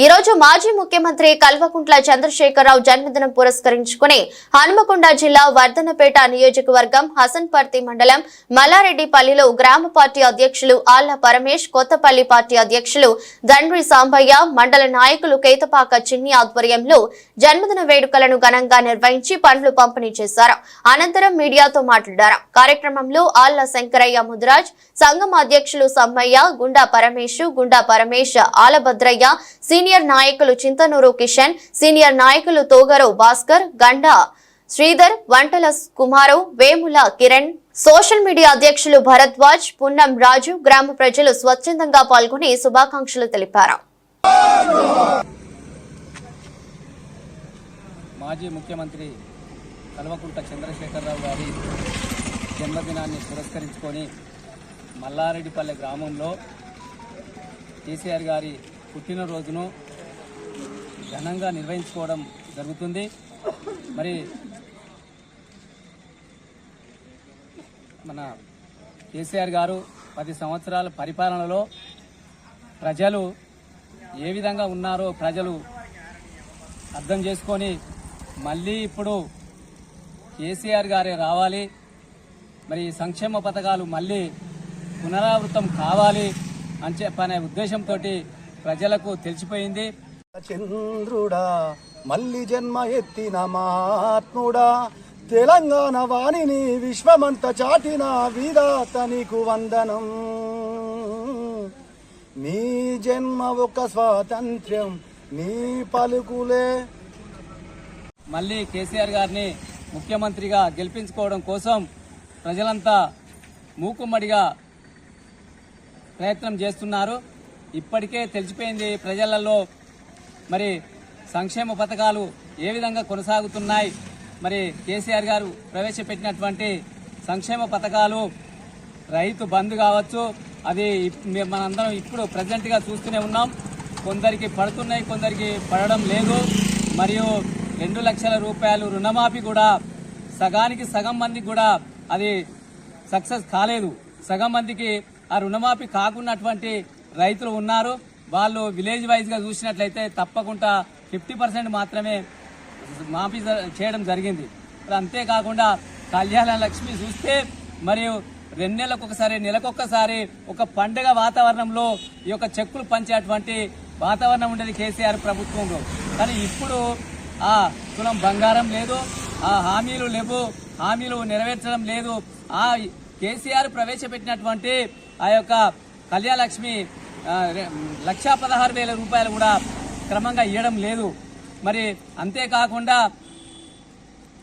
ఈ రోజు మాజీ ముఖ్యమంత్రి కల్వకుంట్ల చంద్రశేఖరరావు జన్మదినం పురస్కరించుకుని హనుమకొండ జిల్లా వర్ధనపేట నియోజకవర్గం హసన్పర్తి మండలం మల్లారెడ్డిపల్లిలో గ్రామ పార్టీ అధ్యక్షులు ఆళ్ళ పరమేష్ కొత్తపల్లి పార్టీ అధ్యక్షులు దండ్రి సాంబయ్య మండల నాయకులు కేతపాక చిన్ని ఆధ్వర్యంలో జన్మదిన వేడుకలను ఘనంగా నిర్వహించి పండ్లు పంపిణీ చేశారు. అనంతరం మీడియాతో మాట్లాడారు. కార్యక్రమంలో ఆళ్ళ శంకరయ్య ముదిరాజ్ సంఘం అధ్యక్షులు సమ్మయ్య గుండా పరమేశు గుండా పరమేశ్ ఆలభద్రయ్య సీనియర్ సీనియర్ నాయకులు చింతనూరు కిషన్ సీనియర్ నాయకులు తోగరు భాస్కర్ గండా శ్రీధర్ వంటల కుమారు వేముల కిరణ్ సోషల్ మీడియా అధ్యక్షులు భరద్వాజ్ పున్నం రాజు గ్రామ ప్రజలు స్వచ్ఛందంగా పాల్గొని శుభాకాంక్షలు తెలిపారు. మాజీ ముఖ్యమంత్రి కల్వకుంట చంద్రశేఖరరావు గారి జన్మదినాన్ని పురస్కరించుకొని మల్లారెడ్డిపల్లె గ్రామంలో కేసీఆర్ గారి పుట్టినరోజును ఘనంగా నిర్వహించుకోవడం జరుగుతుంది. మరి మన కేసీఆర్ గారు పది సంవత్సరాల పరిపాలనలో ప్రజలు ఏ విధంగా ఉన్నారో ప్రజలు అర్థం చేసుకొని మళ్ళీ ఇప్పుడు కేసీఆర్ గారే రావాలి. మరి సంక్షేమ పథకాలు మళ్ళీ పునరావృతం కావాలి అని చెప్పనే ఉద్దేశంతో ప్రజలకు తెలిసిపోయింది. చంద్రుడా మల్లి జన్మ ఎత్తిన మహాత్ముడా తెలంగాణ వాణిని విశ్వమంత చాటిన వీరాత నీకు వందనం. నీ జన్మ ఒక స్వాతంత్ర్యం నీ పలుకులే. మళ్ళీ కేసీఆర్ గారిని ముఖ్యమంత్రిగా గెలిపించుకోవడం కోసం ప్రజలంతా మూకుమ్మడిగా ప్రయత్నం చేస్తున్నారు. ఇప్పటికే తెలిసిపోయింది ప్రజలలో. మరి సంక్షేమ పథకాలు ఏ విధంగా కొనసాగుతున్నాయి? మరి కేసీఆర్ గారు ప్రవేశపెట్టినటువంటి సంక్షేమ పథకాలు రైతు బంద్ కావచ్చు అది ఇప్- మే- మనందరం ఇప్పుడు ప్రజెంట్గా చూస్తూనే ఉన్నాం. కొందరికి పడుతున్నాయి కొందరికి పడడం లేదు. మరియు రెండు లక్షల రూపాయలు రుణమాఫీ కూడా సగానికి సగం మందికి కూడా అది సక్సెస్ కాలేదు. సగం మందికి ఆ రుణమాఫీ కాకున్నటువంటి రైతులు ఉన్నారు. వాళ్ళు విలేజ్ వైజ్గా చూసినట్లయితే తప్పకుండా ఫిఫ్టీ పర్సెంట్ మాత్రమే మాఫీ చేయడం జరిగింది. అంతేకాకుండా కళ్యాణ లక్ష్మి చూస్తే మరియు రెండు నెలలకు ఒకసారి నెలకొకసారి ఒక పండగ వాతావరణంలో ఈ యొక్క చెక్కులు పంచేటువంటి వాతావరణం ఉండేది కేసీఆర్ ప్రభుత్వంలో. కానీ ఇప్పుడు ఆ కులం బంగారం లేదు ఆ హామీలు లేవు హామీలు నెరవేర్చడం లేదు. ఆ కేసీఆర్ ప్రవేశపెట్టినటువంటి ఆ యొక్క కళ్యాణలక్ష్మి లక్షా పదహారు వేల రూపాయలు కూడా క్రమంగా ఇవ్వడం లేదు. మరి అంతేకాకుండా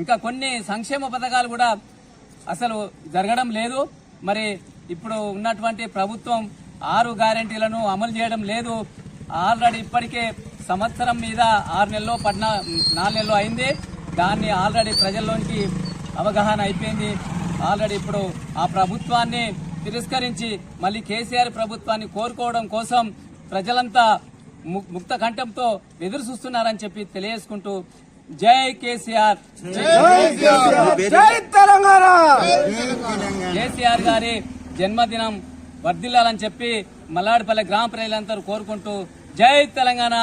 ఇంకా కొన్ని సంక్షేమ పథకాలు కూడా అసలు జరగడం లేదు. మరి ఇప్పుడు ఉన్నటువంటి ప్రభుత్వం ఆరు గ్యారెంటీలను అమలు చేయడం లేదు. ఆల్రెడీ ఇప్పటికే సంవత్సరం మీద ఆరు నెలలో పద్నా నాలుగు నెలలు అయింది. దాన్ని ఆల్రెడీ ప్రజల్లోనికి అవగాహన అయిపోయింది. ఆల్రెడీ ఇప్పుడు ఆ ప్రభుత్వాన్ని తిరస్కరించి మళ్ళీ కేసీఆర్ ప్రభుత్వాన్ని కోరుకోవడం కోసం ప్రజలంతా ముక్త కంఠంతో ఎదురు చూస్తున్నారని చెప్పి తెలియజేసుకుంటూ జై కేసీఆర్. జై తెలంగాణ. కేసీఆర్ గారి జన్మదినం వర్ధిల్లాలని చెప్పి మల్లాడిపల్లె గ్రామ ప్రజలందరూ కోరుకుంటూ జై తెలంగాణ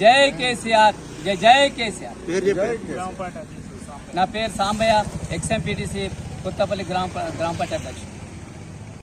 జై కేసీఆర్ జై జై కేసీఆర్. నా పేరు సాంబయ్య ఎక్స్ఎంపీటీసీ కొత్తపల్లి గ్రామ గ్రామ పంచాయతీ అధ్యక్షుడు.